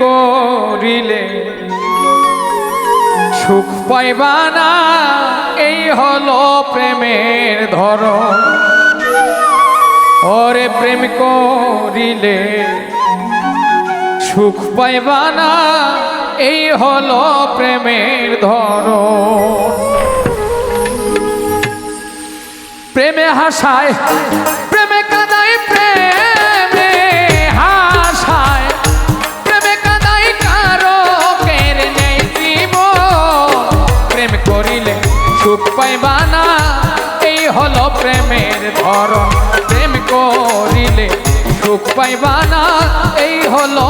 করিলে? সুখ পাইবা না, এই হলো প্রেমের ধর ওরে প্রেম করিলে, সুখ পাইবা না, এই হলো প্রেমের ধর প্রেমে হাসায় পাইবানা এই হলো প্রেমের ধরন। প্রেম করিলে সুখ পাইবানা এই হলো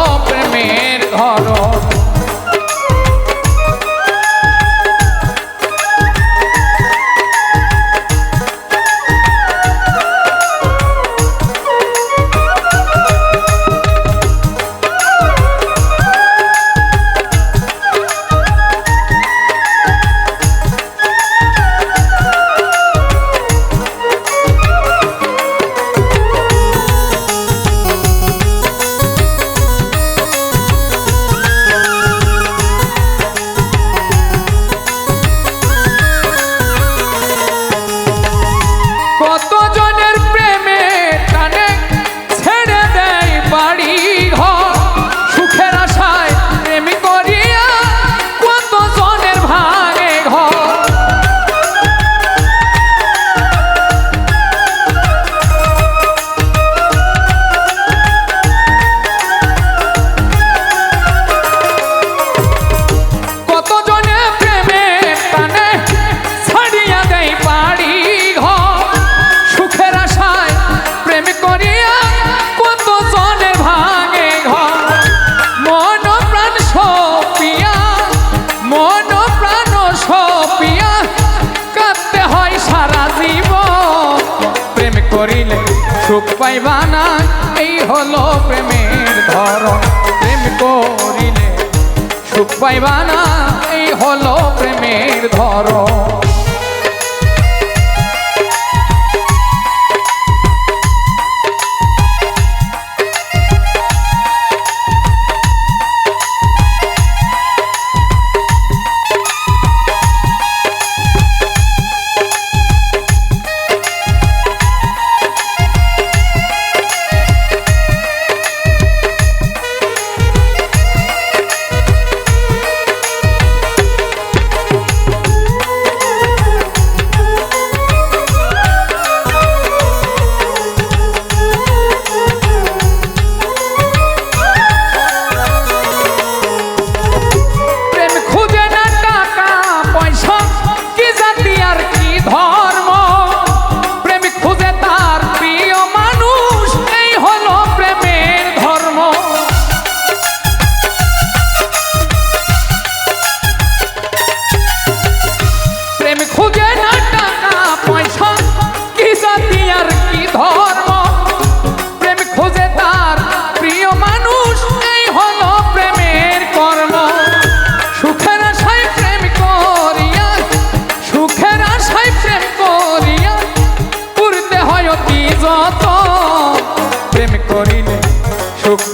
ধরো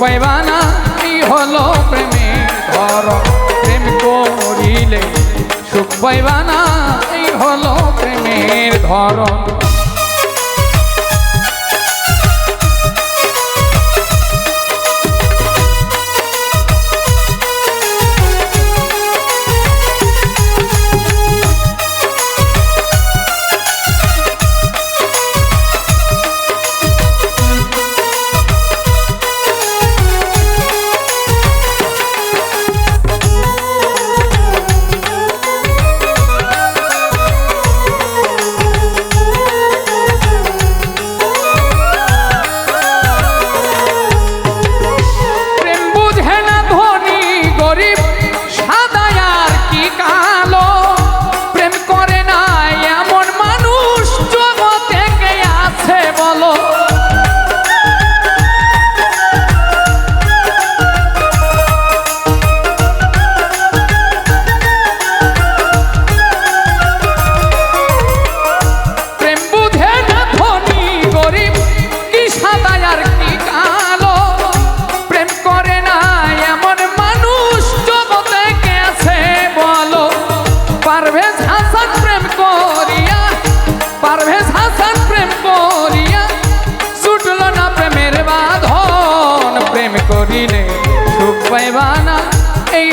পাইবানা এই হলো প্রেমে ধর প্রেম করিলে সুখ পাইবানা এই হলো প্রেমের ধরন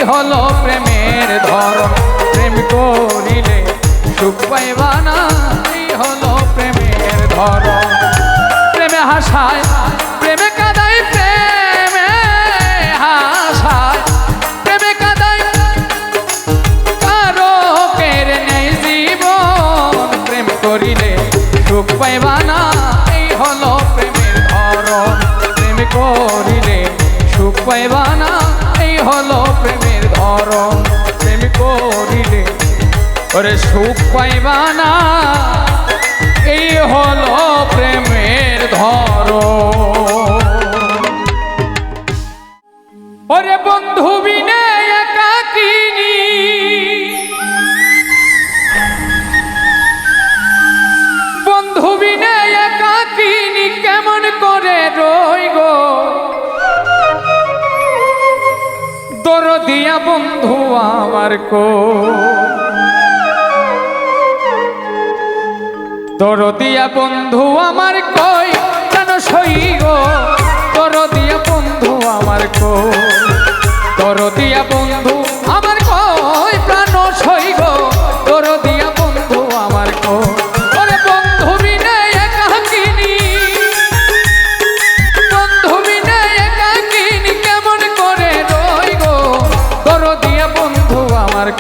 হলো প্রেমের ধরন। প্রেম করিলে সুখ পাইবা না, এই হলো প্রেমের ধরন। প্রেমে হাসায়, প্রেমে কাদাই প্রেমে হাসায়। প্রেমে কাদাই কারও কেড়ে নেই জীবন। প্রেম করিলে সুখ পাইবা না, এই হলো প্রেমের ধরন। প্রেম করিলে সুখ পাইবা না, এই হলো প্রেমের ধরন প্রেম করিলে ওরে সুখ পাইবা না। এই হলো প্রেমের ধরন ওরে বন্ধু বিনে একাকিনী। বন্ধু বিনে একাকিনী, কেমন করে রই গো দরদিয়া বন্ধু আমার কো তোর দিয়া বন্ধু আমার কই, যেন সই গো। তোর দিয়া বন্ধু আমার কো তোর দিয়া বন্ধু আমার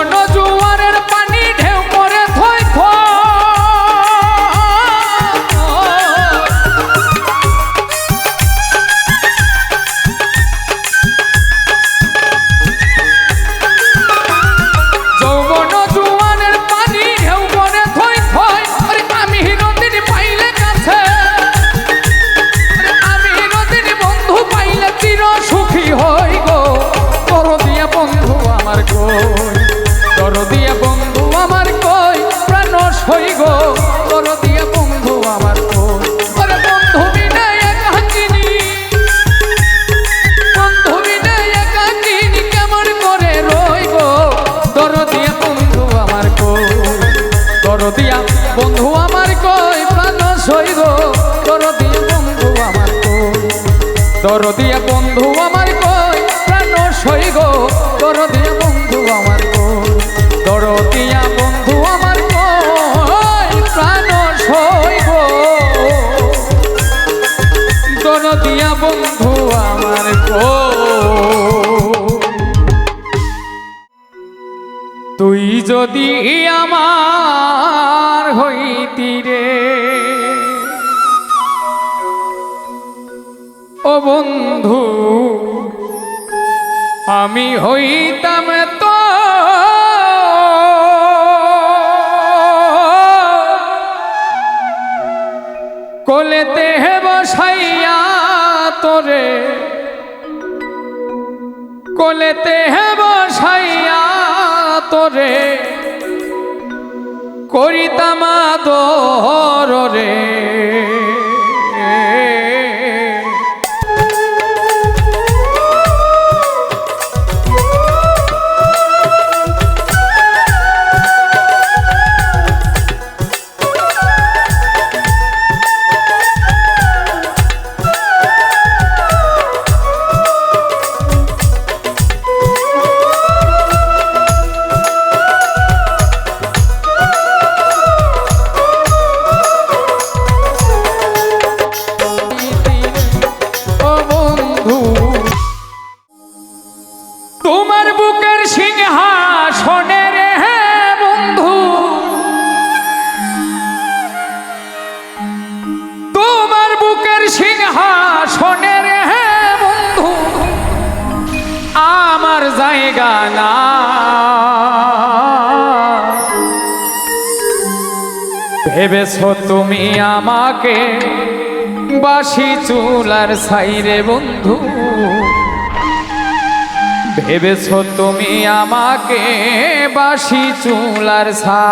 no তোর দিয়া বন্ধু আমার কই? প্রাণ সই গো তোর দিয়া বন্ধু আমার কই? তোর দিয়া বন্ধু আমার কই? প্রাণ সই গো। তোর দিয়া বন্ধু আমার কই? তুই যদি আমার হইতি রে ও বন্ধু, আমি হইতাম তো কোলেতে হে বসাইয়া তোরে, কোলেতে হে বসাইয়া তোরে, করিতামা দরে রে। জানা। ভেবেছো তুমি আমাকে? বাসি চুলার সাইরে বন্ধু। ভেবেছো তুমি আমাকে? বাসি চুলার সা